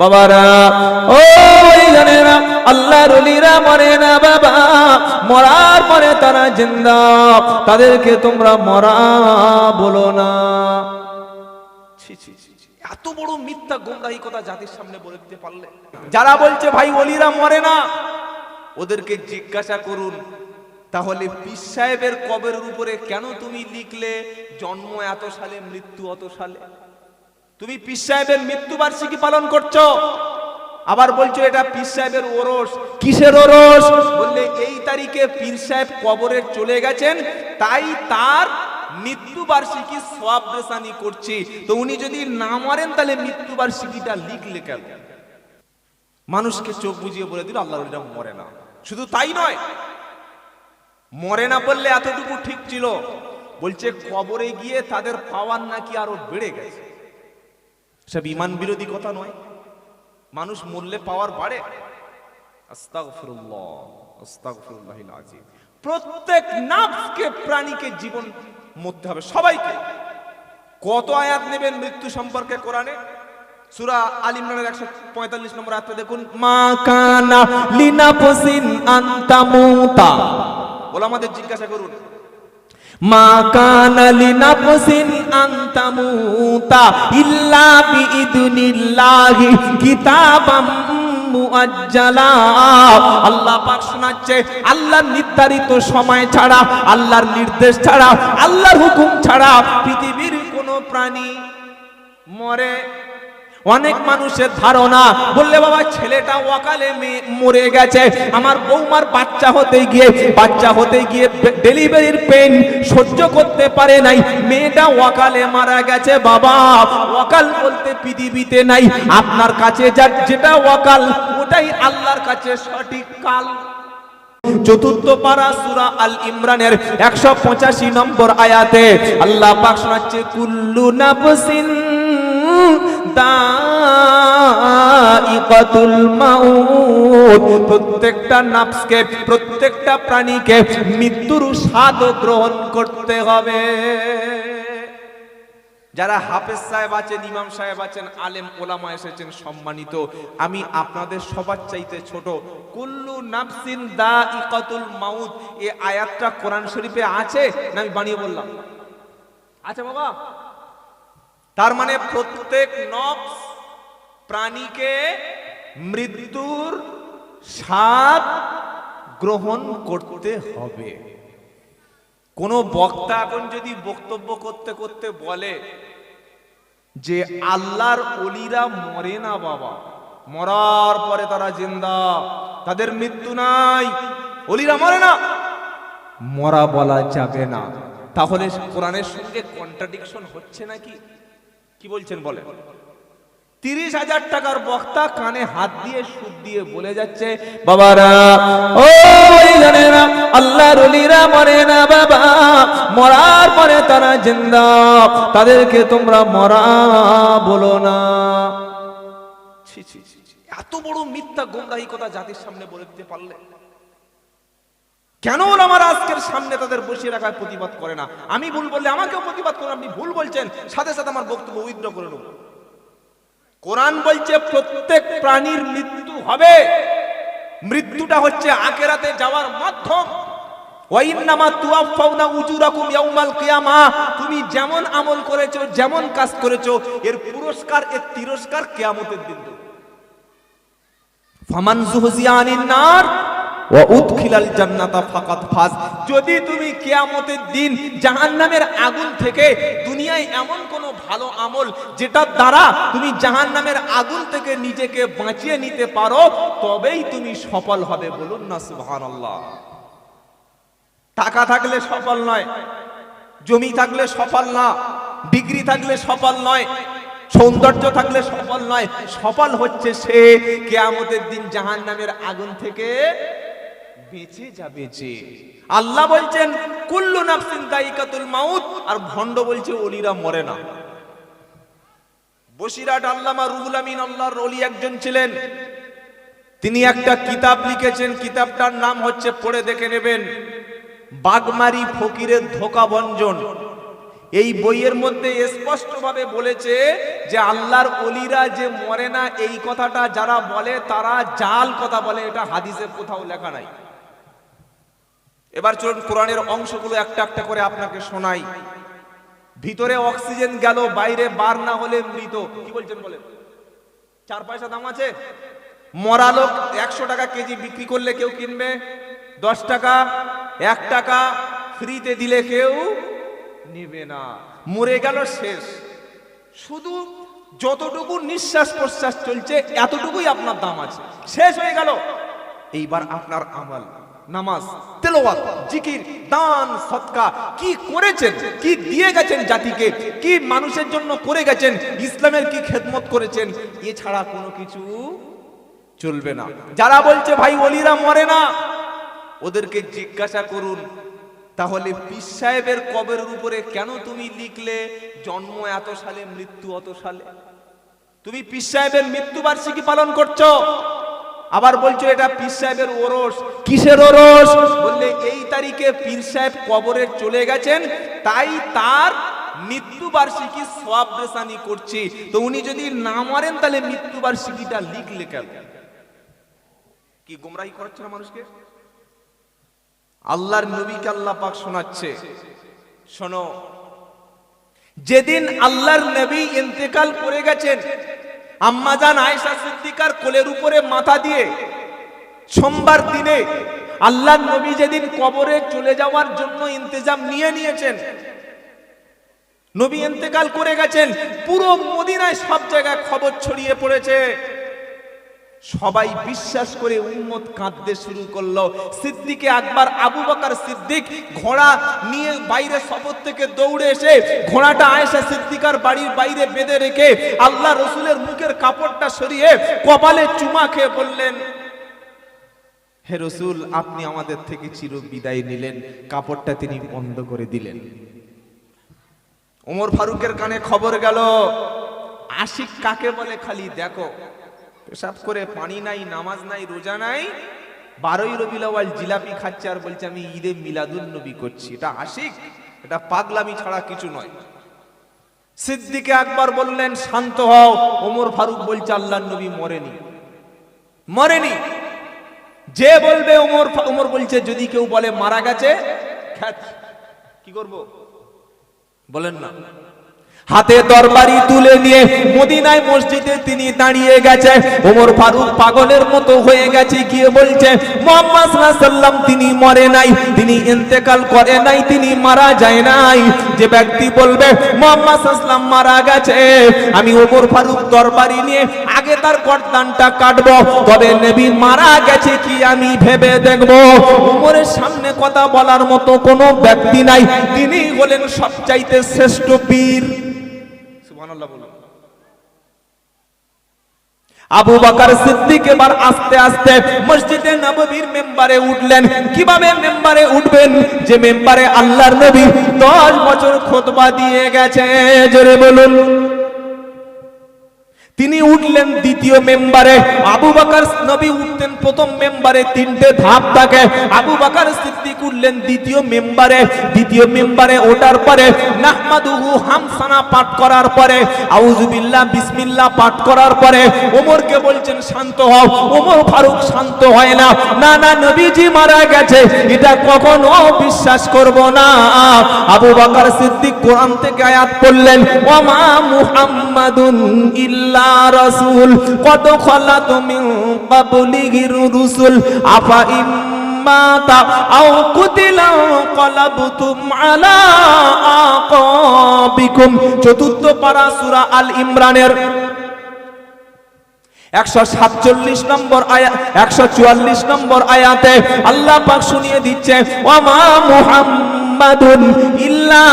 বাবারা, ও জানেরা আল্লাহর অলিরা মরে না বাবা, মরার পরে তারা জিন্দা, তাদেরকে তোমরা মরা বলো না। এত বড় মিথ্যা গোমরাহি কথা জাতির সামনে বলে দিতে পারলে যারা বলছে, ভাই, অলিরা মরে না, ওদেরকে জিজ্ঞাসা করুন, তাহলে পীর সাহেবের কবের উপরে কেন তুমি লিখলে, জন্ম এত সালে, মৃত্যু অত সালে তুমি পীর সাহেবের মৃত্যুবার্ষিকী পালন করছ। আবার বলছো এটা পীর সাহেবের ওরস। কিসের ওরস? বললে, এই তারিখে পীর সাহেব কবরে চলে গেছেন, তাই তার মৃত্যুবার্ষিকী সব রেসানি করছি। তো উনি যদি না মারেন, তাহলে মৃত্যুবার্ষিকীটা লিখলে কেন? মানুষকে চোখ বুঝিয়ে বলে দিল আল্লাহ মরে না। শুধু তাই নয়, মরে না বললে এতটুকু ঠিক ছিল। বলছে, কবরে গিয়ে তাদের পাওয়ার নাকি আরও বেড়ে গেছে। সব ইমান বিরোধী কথা নয়। মানুষ মূল্যে পাওয়ার বাড়ে। প্রত্যেক নাফসকে, প্রাণীকে জীবন মরতে হবে সবাইকে। কত আয়াত নেবেন মৃত্যু সম্পর্কে কোরআনে? সূরা আল ইমরানের 145 নম্বর আয়াতে দেখুন। মা কানা লিনাফসিন আনতামুতা ওলামাদের জিজ্ঞাসা করুন। মা কানা লিনাফসিন আনতামুতা ইল্লা বিইذনিল্লাহি কিতাবাম আল্লাহ শোনাচ্ছে নির্ধারিত সময় ছাড়া, আল্লাহর নির্দেশ ছাড়া, আল্লাহর হুকুম ছাড়া পৃথিবীর কোনো প্রাণী মরে। অনেক মানুষের ধারণা, বললে বাবা, ছেলেটা মে- মরে গেছে। আমার বৌমার বাচ্চা হতে গিয়ে, বাচ্চা হতে গিয়ে ডেলিভারির পেন সহ্য করতে পারে নাই। মেয়েটা ওয়াকালে মারা গেছে, বাবা। ওয়াকাল বলতে পৃথিবীতে নাই। আপনার কাছে যা, যেটা ওয়াকাল ওটাই আল্লাহর কাছে সঠিক কাল। চতুর্থ পারা সুরা আল ইমরানের একশো পঁচাশি নম্বর আয়াতে আল্লাহ পাক শোনাচ্ছে, কুল্লু নাফসিন প্রত্যেকটা প্রাণীকে মৃত্যুর স্বাদ গ্রহণ করতে হবে। যারা হাফেজ সাহেব আছেন, ইমাম সাহেব আছেন, আলেম ওলামা এসেছেন, সম্মানিত, আমি আপনাদের সবার চাইতে ছোট। কুল্লু নাফসিন দা ইকাতুল মাউত এই আয়াতটা কোরআন শরীফে আছে না আমি বানিয়ে বললাম? আছে বাবা। তার মানে প্রত্যেক নফস প্রাণীকে মৃত্যুর স্বাদ গ্রহণ করতে হবে। কোন বক্তা এখন যদি বক্তব্য করতে করতে বলে যে আল্লাহর অলিরা মরে না বাবা, মরার পরে তারা জিন্দা, তাদের মৃত্যু নাই, অলিরা মরে না, মরা বলা যাবে না। তাহলে কোরআনের সঙ্গে কন্ট্রাডিকশন হচ্ছে নাকি? কি বলছেন বলে তিরিশ হাজার টাকার বক্তা কানে হাত দিয়ে সুদ দিয়ে বলে যাচ্ছে, বাবারা, ও মরে না বাবা, মরার পরে তারা জিন্দা, তাদেরকে তোমরা মরা বলো না। এত বড় মিথ্যা গোমরাহি কথা জাতির সামনে বলে দিতে পারলে কেন আমার আজকের সামনে তাদের বসিয়ে রাখার প্রতিবাদ করে না? আমি ভুল বললে আমাকেও প্রতিবাদ করেন আপনি ভুল বলছেন। সাথে সাথে আমার বক্তব্য উইথড্র করে নেব। কোরআন বলছে, প্রত্যেক প্রাণীর মৃত্যু হবে। মৃত্যুটা হচ্ছে আখেরাতে যাওয়ার মাধ্যম। তুমি যেমন আমল করেছ, যেমন কাজ করেছ, এর পুরস্কার, এর তিরস্কার কিয়ামতের দিন। ফামান জুহজিয়া নার ওয়া উদখিলাল জান্নাতা ফাকাত যদি তুমি কিয়ামতের দিন জাহান্নামের আগুন থেকে দুনিয়ায় এমন কোনো ভালো আমল যেটার দ্বারা তুমি জাহান্নামের আগুন থেকে নিজেকে বাঁচিয়ে নিতে পারো, তবেই তুমি সফল হবে বলুন না সুবহানাল্লাহ। টাকা থাকলে সফল নয়, জমি থাকলে সফল না, ডিগ্রি থাকলে সফল নয়, সৌন্দর্য থাকলে সফল নয়, সফল হচ্ছে সে কেয়ামতের দিন জাহান নামের আগুন থেকে বেঁচে যাবে যে। আল্লাহ বলছেন, কুল্লু নাফসিন দাইকাতুল মাউত। আর ভণ্ড বলছে, অলিরা মরে না। বসিরাট আল্লামা রুহুল আমিন, আল্লাহর অলি একজন ছিলেন। তিনি একটা কিতাব লিখেছেন। কিতাবটার নাম হচ্ছে, পড়ে দেখে নেবেন, বাগমারি ফকিরের ধোকা বঞ্জন। এই বইয়ের মধ্যে স্পষ্টভাবে বলেছে যে, আল্লাহর অলিরা যে মরে না, এই কথাটা যারা বলে, তারা জাল কথা বলে। এটা হাদিসে কোথাও লেখা নাই। এবার চলুন কোরআনের অংশগুলো একটা একটা করে আপনাকে শোনাই। ভিতরে অক্সিজেন গেল, বাইরে বার না হলে মৃত। কি বলছেন বলেন? চার পয়সা দাম আছে? মরা লোক একশো টাকা কেজি বিক্রি করলে কেউ কিনবে? দশ টাকা, এক টাকা, ফ্রিতে দিলে কেউ নেবে না। মরে গেল শেষ। শুধু যতটুকু নিঃশ্বাস প্রশ্বাস চলছে, এতটুকুই আপনার দাম আছে। শেষ হয়ে গেল। এইবার আপনার আমল। নামাজ, তেলাওয়াত, জিকির, দান, সৎকা। কি করেছেন? কি দিয়ে গেছেন জাতিকে? কি মানুষের জন্য করে গেছেন? ইসলামের কি খেদমত করেছেন? এছাড়া কোনো কিছু চলবে না। যারা বলছে, ভাই, ওলিরা মরে না, ওদেরকে জিজ্ঞাসা করুন। তাহলে পীর সাহেবের কবরের উপরে কেন তুমি লিখলে, জন্ম এত সালে, মৃত্যু অত সালে তুমি পীর সাহেবের মৃত্যুবার্ষিকী পালন করছ? আবার বলছো এটা পীর সাহেবের ওরস। কিসের ওরস? বললে এই তারিখে পীর সাহেব কবরে চলে গেছেন তাই তার মৃত্যুবার্ষিকী সব রেসানি করছি। তো উনি যদি না মারেন তাহলে মৃত্যুবার্ষিকীটা লিখলে কেন? কি গোমরাহি করাচ্ছে না মানুষকে? আল্লাহর নবীকে আল্লাহ পাক শোনাচ্ছে। শোনো যেদিন আল্লাহর নবী ইন্তেকাল করে গেছেন আম্মাজান আয়েশা সিদ্দিকার কোলের উপরে মাথা দিয়ে, সোমবার দিনে আল্লাহ নবী যেদিন কবরে চলে যাওয়ার জন্য ইন্তজাম নিয়ে নিয়েছেন, নবী ইন্তেকাল করে গেছেন, পুরো মদিনায় সব জায়গায় খবর ছড়িয়ে পড়েছে। সবাই বিশ্বাস করে উম্মত কাঁদতে শুরু করল। সিদ্দিকে আকবর, আবু বকর সিদ্দিক ঘোড়া নিয়ে বাইরে সফর থেকে দৌড়ে এসে ঘোড়াটা আয়েশা সিদ্দিকার বাড়ির বাইরে বেঁধে রেখে আল্লাহ রসুলের মুখের কাপড়টা সরিয়ে কপালে চুমা খেয়ে বললেন, হে রসুল, আপনি আমাদের থেকে চির বিদায় নিলেন। কাপড়টা তিনি বন্ধ করে দিলেন। ওমর ফারুকের কানে খবর গেল, আশিক কাকে বলে খালি দেখো। পেশাব করে পানি নাই, নামাজ নাই, রোজা নাই। বারোই রবি জিলাপি খাচ্ছে আর বলছে, আমি ঈদে মিলাদুন নবী করছি। এটা আশিক, এটা পাগলামি ছাড়া কিছু নয়। সিদ্দিকে আকবর বললেন, শান্ত হও। ওমর ফারুক বলছে আল্লাহ নবী মরেনি। মরেনি। যে বলবে, ওমর ওমর বলছে, যদি কেউ বলে মারা গেছে কি করব? বলেন না। হাতে তরবারি তুলে নিয়ে মদিনায় মসজিদে তিনি দাঁড়িয়ে গেছে। ওমর ফারুক পাগলের মতো হয়ে গেছে, গিয়ে বলছে, মোহাম্মদ সাল্লাম তিনি মরে নাই, তিনি ইন্তেকাল করে নাই, তিনি মারা যায় নাই। যে ব্যক্তি বলবে, মোহাম্মদ সাল্লাম মারা গেছে, আমি ওমর ফারুক তরবারি নিয়ে আগে তার গর্দানটা কাটবো, তবে নবী মারা গেছে কি আমি ভেবে দেখব? উমরের সামনে কথা বলার মতো কোনো ব্যক্তি নাই, তিনি হলেন সবচাইতে শ্রেষ্ঠ বীর আবু বাকার সিদ্দিক এবার আস্তে আস্তে মসজিদে নববীর মেম্বারে উঠলেন। কীভাবে মেম্বারে উঠবেন? যে মেম্বারে আল্লাহর নবী 10 বছর খোদবা দিয়ে গেছে। জোরে বলুন। তিনি উঠলেন দ্বিতীয় মেম্বারে। আবু বাকার নবী উঠতেন প্রথম মেম্বারে, তিনটে ধাপ থাকে আবু বাকার সিদ্দিক উঠলেন দ্বিতীয় মেম্বারে। দ্বিতীয় মেম্বারে ওঠার পরে নাহমাদুহু হামসানা পাঠ করার পরে, আউযুবিল্লাহ, বিসমিল্লাহ পাঠ করার পরে ওমরকে বলছেন, শান্ত হও। ওমর ফারুক, শান্ত হয় না। না না নবীজি মারা গেছে। এটা কখনো বিশ্বাস করব না? আবু বাকার সিদ্দিক কোরআন থেকে আয়াত পড়লেন, ওমা মুহাম্মাদুন ইল্লা রাসূল, কত খালাত মিন ক্বাবলিহির রুসুল। আফা আকাবিকুম। চতুর্থ পারা সূরা আল ইমরানের একশো সাতচল্লিশ নম্বর আয়া, একশো চুয়াল্লিশ নম্বর আয়াতে আল্লাহ শুনিয়ে দিচ্ছে ওমা মুহাম্মাদুন ইল্লা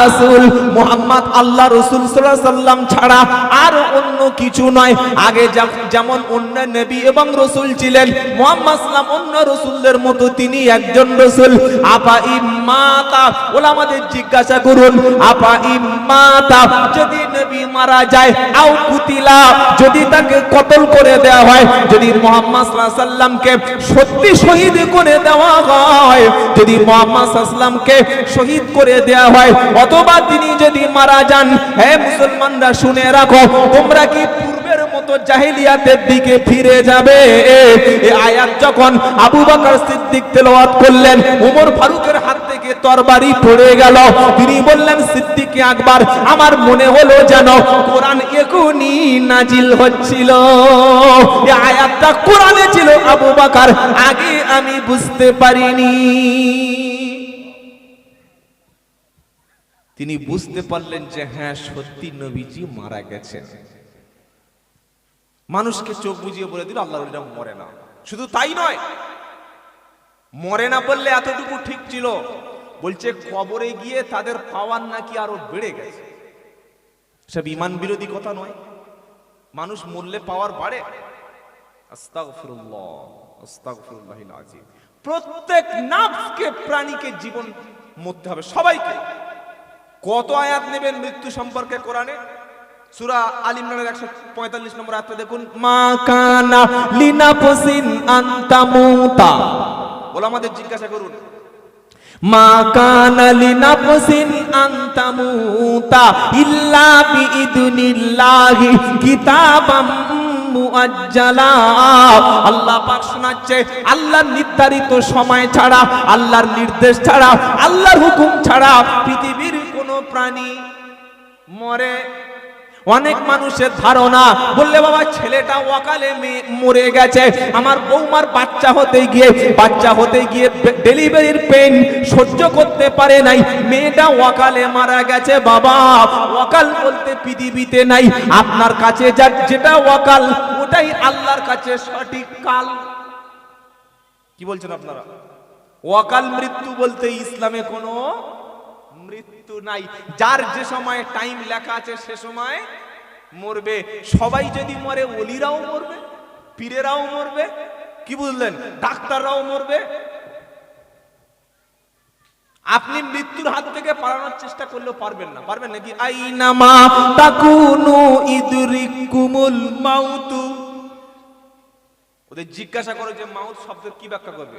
রাসূল। মুহাম্মদ আল্লাহ রাসূল সাল্লাল্লাহু ছাড়া আর অন্য কিছু নয়। আগে যেমন অন্য নবী এবং রসুল ছিলেন, মুহাম্মদ সাল্লাম অন্য রসুলদের মতো তিনি একজন রসুল। আপা ওলামাদের জিজ্ঞাসা করুন, আপা যদি নবী মারা যায়, আও কুতিলা, যদি তাকে কতল করে দেওয়া হয়, যদি মোহাম্মদ সাল্লাল্লাহু আলাইহি সাল্লামকে সত্যি শহীদ করে দেওয়া হয়, যদি মোহাম্মদ সাল্লাল্লাহু সাল্লামকে শহীদ করে দেয়া হয়। অথবা তিনি যদি মারা যান, হে মুসলমানরা শুনে রাখো, তোমরা কি পূর্বের মতো দিকে ফিরে যাবে? আবু সিদ্দিক তেলাওয়াত করলেন ফারুকের হাত থেকে তরবারি গেল। তিনি বললেন আমার মনে হলো যেন কোরআন এখনই নাজিল হচ্ছিল। আয়াতটা কোরআনে ছিল আবু বকর, আগে আমি বুঝতে পারিনি। তিনি বুঝতে পারলেন যে হ্যাঁ সত্যি নবীজি মারা গেছেন। মানুষকে চোখ বুঝিয়ে বলে দিল আল্লাহ মরে না। শুধু তাই নয়, মরে না বললে এতটুকু ঠিক ছিল। বলছে, কবরে গিয়ে তাদের পাওয়ার নাকি আরও বেড়ে গেছে। সব ইমান বিরোধী কথা নয়। মানুষ মরলে পাওয়ার বাড়ে। প্রত্যেক নাফসকে, প্রাণীকে জীবন মরতে হবে সবাইকে। কত আয়াত নেবেন মৃত্যু সম্পর্কে কোরআনে? সূরা আল ইমরানের 145 নম্বর দেখুন। মা কানা জিজ্ঞাসা করুন। মা কানা আল্লাহ শোনাচ্ছে, আল্লাহর নির্ধারিত সময় ছাড়া, আল্লাহর নির্দেশ ছাড়া, আল্লাহর হুকুম ছাড়া পৃথিবীর কোনো প্রাণী মরে। অনেক মানুষের ধারণা, বললে বাবা, ছেলেটা মে- মরে গেছে। আমার বৌমার বাচ্চা হতে গিয়ে, বাচ্চা হতে গিয়ে ডেলিভারির পেন সহ্য করতে পারে নাই। মেয়েটা ওয়াকালে মারা গেছে, বাবা। ওয়াকাল বলতে পৃথিবীতে নাই। আপনার কাছে যা, যেটা ওয়াকাল ওটাই আল্লাহর কাছে সঠিক কাল। কি বলছেন আপনারা? ওয়াকাল মৃত্যু বলতে ইসলামে কোনো মৃত্যু নাই। যার যে সময় টাইম লেখা আছে, সে সময় মরবে। সবাই যদি মরে, ওলিরাও মরবে, পীরেরাও মরবে, কি বুঝলেন? ডাক্তাররাও মরবে। আপনি মৃত্যুর হাত থেকে পালানোর চেষ্টা করলেও পারবেন না। পারবেন নাকি? আইনামা তাকুনু ইদরিকুমুল মাউতু। ওদের জিজ্ঞাসা করো যে মাউত শব্দের কি ব্যাখ্যা করবে?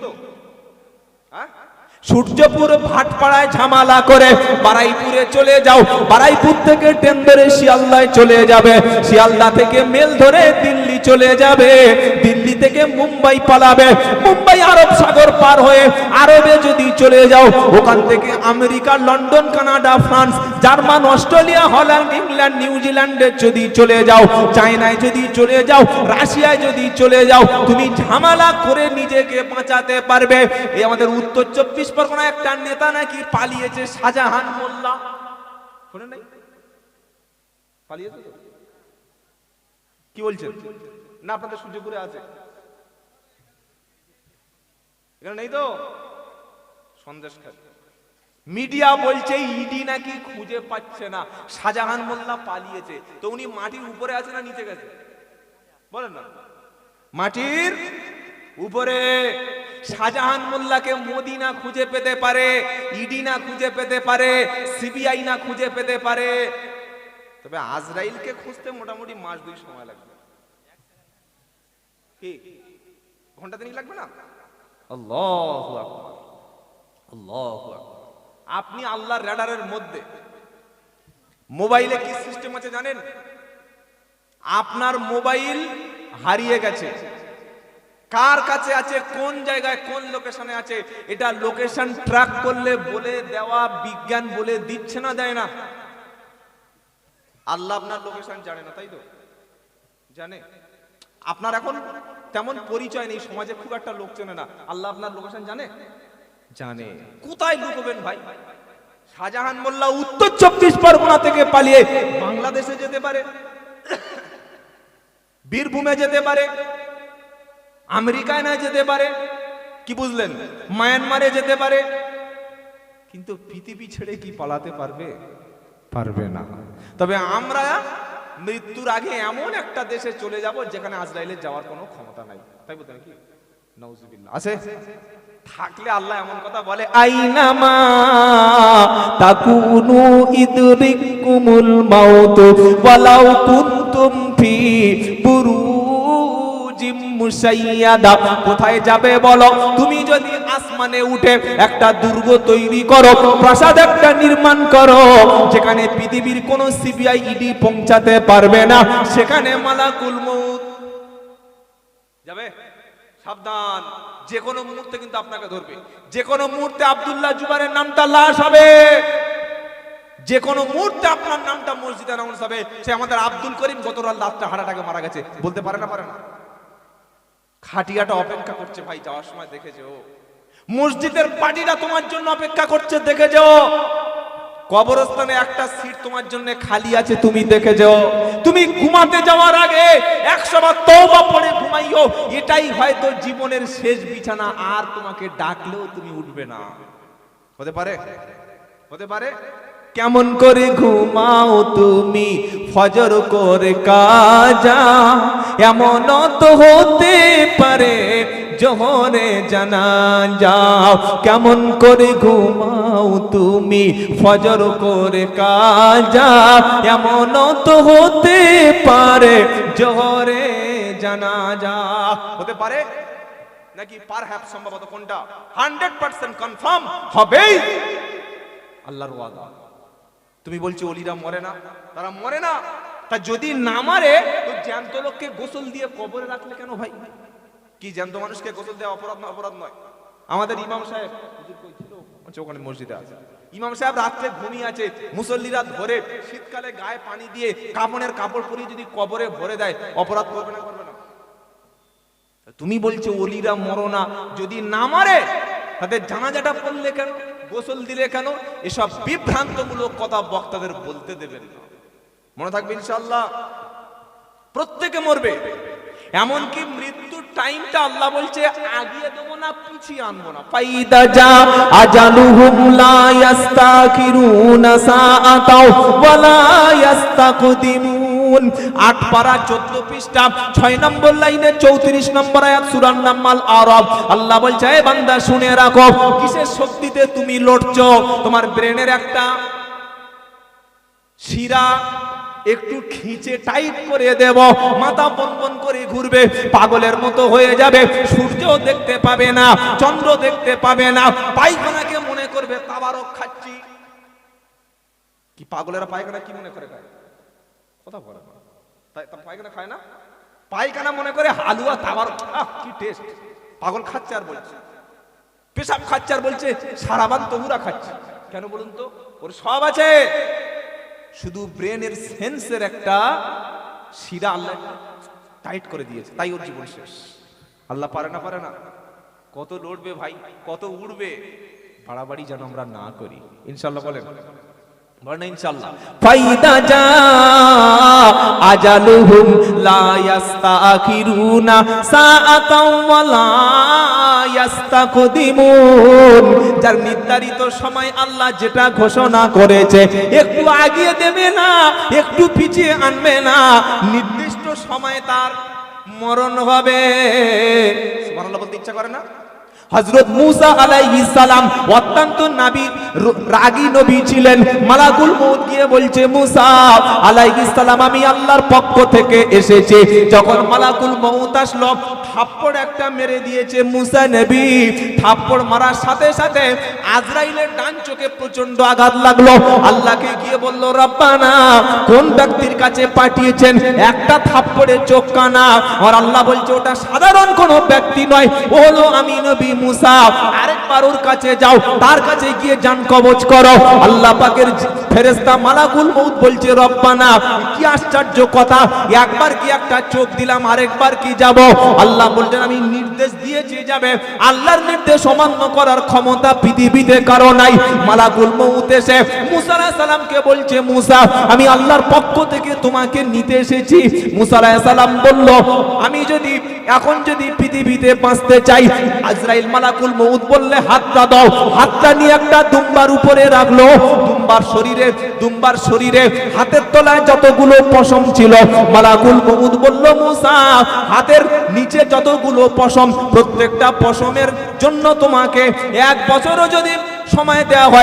সূর্যপুর ভাটপাড়ায় ঝামালা করে বারাইপুরে চলে যাও। বারাইপুর থেকে ট্রেন ধরে শিয়ালদায় চলে যাবে। শিয়ালদা থেকে মেল ধরে দিল্লি চলে যাবে। দিল্লি থেকে মুম্বাই পালাবে। মুম্বাই আরব সাগর পার হয়ে আরবে যদি চলে যাও, ওখান থেকে America, London, Canada, France, German, Australia, Holland, England নিউজিল্যান্ডে যদি চলে যাও, চায়নায় যদি চলে যাও, রাশিয়ায় যদি চলে যাও, তুমি ঝামেলা করে নিজেকে বাঁচাতে পারবে। এই আমাদের উত্তর চব্বিশ পরগনা একটা নেতা নাকি পালিয়েছে শাহজাহান মোল্লা। শোনেন নাই? পালিয়েছে? কি বলছেন? না, আপনাদের সূর্যপুরে আছে। এখানে নেই তো? সন্দেশ মিডিয়া বলছে ইডি নাকি খুঁজে পাচ্ছে না। শাহজাহান মোল্লা পালিয়েছে। তো উনি মাটির উপরে আছে না নিচে গেছে? বলেন না। মাটির উপরে শাহজাহান মোল্লাকে মোদি না খুঁজে পেতে পারে, ইডি না খুঁজে পেতে পারে, সিবিআই না খুঁজে পেতে পারে। তবে আজরাইলকে খুঁজতে মোটামুটি মাস দুই সময় লাগবে। কি? ঘণ্টা তিনিক লাগবে না? আল্লাহ আল্লাহ আপনি আল্লাহর র্যাডারের মধ্যে। মোবাইলে কি সিস্টেম আছে জানেন? আপনার মোবাইল হারিয়ে গেছে। কার কাছে আছে কোন জায়গায় কোন লোকেশনে আছে এটা লোকেশন ট্র্যাক করলে বলে দেওয়া বিজ্ঞান বলে দিচ্ছে না দেয় না। আল্লাহ আপনার লোকেশন জানে না তাই তো? জানে? আপনার এখন তেমন পরিচয় নেই সমাজে খুব একটা লোক চেনে না। আল্লাহ আপনার লোকেশন জানে? জানে। কোথায় লুকোবেন ভাই? শাহজাহান মোল্লা উত্তর চব্বিশ পরগনা থেকে পালিয়ে বাংলাদেশে যেতে পারে বীরভূমে যেতে পারে আমেরিকায় না যেতে পারে। কি বুঝলেন? মায়ানমারে যেতে পারে। কিন্তু পৃথিবী ছেড়ে কি পালাতে পারবে? পারবে না। তবে আমরা মৃত্যুর আগে এমন একটা দেশে চলে যাব যেখানে আজরাইলের যাওয়ার কোনো ক্ষমতা নাই। তাই বলতে নাকি আছে? থাকলে আল্লাহ এমন কথা বলে, আইনামা তাকুনু ইদরিকুমুল মাউত, ওয়ালাউ কুনতুম ফি বুরুজিম মুসাইয়াদা, কোথায় যাবে বলো? তুমি যদি আসমানে উঠে একটা দুর্গ তৈরি করো, প্রাসাদ একটা নির্মাণ করো, যেখানে পৃথিবীর সিবিআই ইডি পৌঁছাতে পারবে না, সেখানে যাবে? সাবধান। যে কোনো মুহূর্তে কিন্তু আপনাকে ধরবে। যে কোনো মুহূর্তে আব্দুল্লাহ জুবারের নামটা লাশ হবে। যে কোনো মুহূর্তে আপনার নামটা মসজিদে হবে। সে আমাদের আব্দুল করিম গত রাত হারাটাকে মারা গেছে। বলতে পারে না পারে না? খাটিয়াটা অপেক্ষা করছে, ভাই, যাওয়ার সময় দেখেছে ও মসজিদের পাটিটা তোমার জন্য অপেক্ষা করছে, দেখে যাও। কবরস্থানে একটা সিট তোমার জন্য খালি আছে, তুমি দেখে যাও। তুমি ঘুমাতে যাওয়ার আগে একশো বার তওবা পড়ে ঘুমাইও। এটাই হয়তো জীবনের শেষ বিছানা, আর তোমাকে ডাকলেও তুমি উঠবে না। হতে পারে? হতে পারে? কেমন করে ঘুমাও তুমি? ফজর করে কাজা এমন তো হতে পারে, জোহরে জানা যাও কেমন করে ঘুমাও তুমি? ফজর করে কাজা এমন তো হতে পারে, জোহরে জানা যা হতে পারে? নাকি পার হ্যাপ সম্ভবত কোনটা? হান্ড্রেড পার্সেন্ট কনফার্ম হবেই। আল্লাহর ওয়াদা। তুমি বলছো অলিরা মরে না? তারা মরে না। তা যদি না মারে তো জ্যান্ত লোককে গোসল দিয়ে কবরে রাখলে কেন ভাই? কি জ্যান্ত মানুষকে গোসল দেওয়া অপরাধ না অপরাধ নয়? আমাদের ইমাম সাহেব? আচ্ছা, ওখানে মসজিদে আছে। ইমাম সাহেব রাত্রে ঘুমিয়ে আছে মুসল্লিরা ধরে শীতকালে গায়ে পানি দিয়ে কাপড়ের কাপড় পরিয়ে যদি কবরে ভরে দেয় অপরাধ করবে না করবে না? তুমি বলছো অলিরা মরো না। যদি না মারে তাদের জানাজাটা পড়লে কেন? গোসল দিলে কেন? এসব বিভ্রান্তমূলক কথা বক্তাদের বলতে দেবেন না। মনে থাকবে ইনশাআল্লাহ? প্রত্যেকে মরবে। এমনকি মৃত্যুর টাইমটা আল্লাহ বলছে, আগিয়ে দেবো না, পিছিয়ে আনব না। ফাইদা যা আজালুহুম লা ইস্তাখিরুনা সাআতাও ওয়ালা ইস্তাকদিমুন আট পারা 14 পৃষ্ঠা 6 নম্বর লাইনে 34 নম্বর আয়াত সূরার নাম আল আরব। আল্লাহ বলছে, এ বান্দা, শুনে রাখো, কিসের শক্তিতে তুমি লড়ছো? তোমার ব্রেনের একটা শিরা একটু খিচে টাইট করে দেব, মাথা বন বন করে ঘুরবে, পাগলের মতো হয়ে যাবে, সূর্য দেখতে পাবে না, চন্দ্র দেখতে পাবে না, পায়খানাকে মনে করবে, তাবারক খাচ্ছি। কি পাগলেরা পায়খানা কি মনে করে কথা বলে না। তাই তা পায়খানা খায় না? পায়খানা মনে করে হালুয়া তাবার কি টেস্ট পাগল খাচ্ছে আর বলছে। পেশাব খাচ্ছে আর বলছে সারাবান তহুরা খাচ্ছে। কেন বলুন তো? ওর সব আছে। শুধু ব্রেনের সেন্সের একটা শিরা আল্লাহ টাইট করে দিয়েছে। তাই ওর জীবন শেষ। আল্লাহ পারে না পারে না। কত লড়বে ভাই কত উড়বে। বাড়াবাড়ি যেন আমরা না করি। ইনশাল্লাহ বলেন। যার নির্ধারিত সময় আল্লাহ যেটা ঘোষণা করেছে, একটু আগিয়ে দেবে না, একটু পিছিয়ে আনবে না। নির্দিষ্ট সময় তার মরণ হবে। ইচ্ছা করে না? হযরত মুসা আলাইহিস সালাম অত্যন্ত নাবী রাগী নবী ছিলেন। মালাকুল মউত গিয়ে বলছে, মুসা আলাইহিস সালাম, আমি আল্লাহর পক্ষ থেকে এসেছি। যখন মালাকুল মউত আসলো থাপ্পড় একটা মেরে দিয়েছে মুসা নবী। থাপ্পড় মারার সাথে সাথে আজরাইলের ডান চোখে প্রচণ্ড আঘাত লাগল। আল্লাহকে গিয়ে বলল, রব্বানা, কোন ব্যক্তির কাছে পাঠিয়েছেন একটা থাপ্পড়ে চোখ কানা? আর আল্লাহ বলছে, ওটা সাধারণ কোনো ব্যক্তি নয়, ও হলো আমি নবী মুসা। আরেকবার ওর কাছে যাও, তার কাছে গিয়ে জান কবজ করো। আল্লাহ পাকের ফেরেশতা মালাকুল মউত বলছে, রব্বানা, কি আশ্চর্য কথা, একবার কি একটা চোখ দিলাম, আরেকবার কি যাব? আল্লাহ বললেন আমি নির্দেশ দিয়েছি যাবে। আল্লাহর নির্দেশ অমান্য করার ক্ষমতা পৃথিবীতে কারও নাই। মালাকুল মউত এসে মুসা আলাইহিস সালামকে বলছে, মুসা, আমি আল্লাহর পক্ষ থেকে তোমাকে নিতে এসেছি। মুসা আলাইহিস সালাম বলল, আমি যদি, এখন যদি পৃথিবীতে বাঁচতে চাই, আজরাইল মালাকুল মউত বললে, হাতটা দাও। হাতটা নিয়ে একটা দুম্বার উপরে রাখল। দুম্বার শরীরে দুম্বার শরীরে হাতের তলায় যতগুলো পশম ছিল, মালাকুল মউদ বলল, মুসা, হাতের নিচে যতগুলো পশম প্রত্যেকটা পশমের জন্য তোমাকে এক বছরও যদি সময় দেওয়া হয়